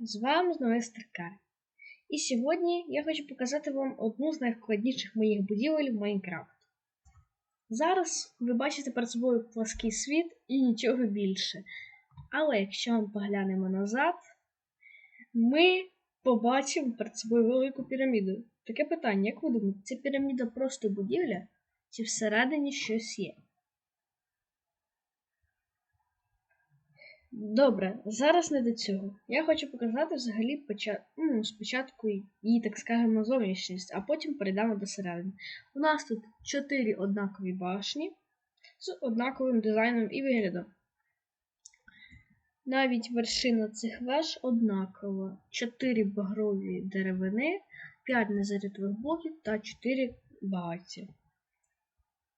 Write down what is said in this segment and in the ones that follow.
З вами знову Стрикар. І сьогодні я хочу показати вам одну з найскладніших моїх будівель в Майнкрафт. Зараз ви бачите перед собою плаский світ і нічого більше. Але якщо ми поглянемо назад, ми побачимо перед собою велику піраміду. Таке питання, як ви думаєте, це піраміда просто будівля, чи всередині щось є? Добре, зараз не до цього. Я хочу показати взагалі поча... ну, спочатку її, так скажемо, зовнішність, а потім перейдемо до середини. У нас тут 4 однакові башні з однаковим дизайном і виглядом. Навіть вершина цих веж однакова. 4 багрові деревини, 5 незарятових блоків та 4 багаття,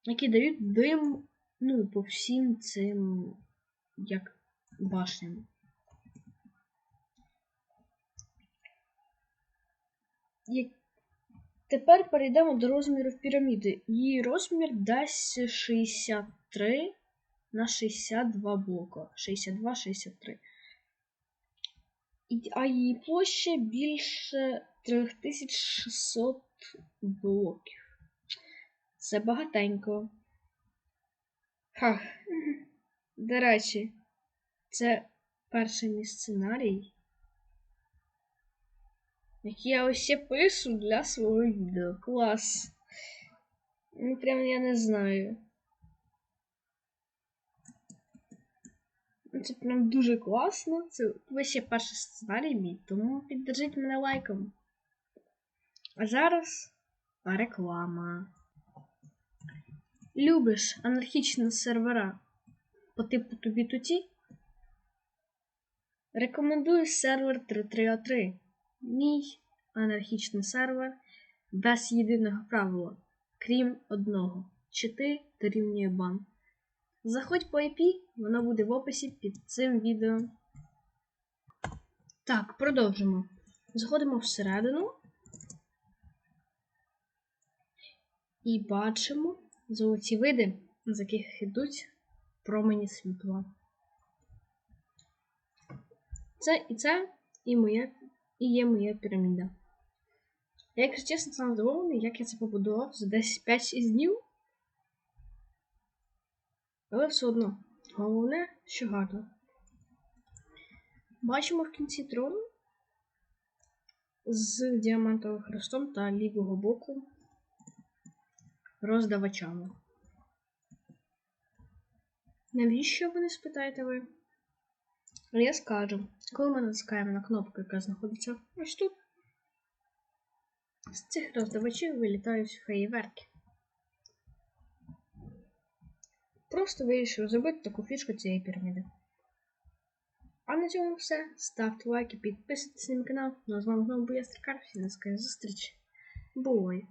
які дають дим ну, по всім цим як башнями. Тепер перейдемо до розмірів піраміди. Її розмір дасть 63 на 62 блока. 62-63. А її площа більше 3600 блоків. Це багатенько. Ха. До речі, це перший мій сценарій, який я ось ще пишу для свого відео. Клас. Ну, прям я не знаю. Це прям дуже класно. Це ось ще перший сценарій мій, тому піддержіть мене лайком. А зараз реклама. Любиш анархічні сервера по типу тобі туті? Рекомендую сервер 3303. Мій анархічний сервер без єдиного правила, крім одного. Чи ти дорівнює бан. Заходь по IP, воно буде в описі під цим відео. Так, продовжимо. Заходимо всередину і бачимо золоті види, з яких йдуть промені світла. Це і це і моя, і є моя піраміда. Я, якщо чесно, сам здивований, як я це побудував за десь 5-6 днів. Але все одно, головне, що гарно. Бачимо в кінці трону з діамантовим хрестом та лівого боку роздавачами. Навіщо ви не спитаєте ви? Я скажу, коли ми натискаємо на кнопку, яка знаходиться ось тут, з цих роздавачів вилітають феєверки. Просто вирішив зробити таку фішку цієї піраміди. А на цьому все. Ставте лайки, підписуйтесь на мій канал. Ну а з вами знову був я Стрикар. Всім на зустріч. Бувай!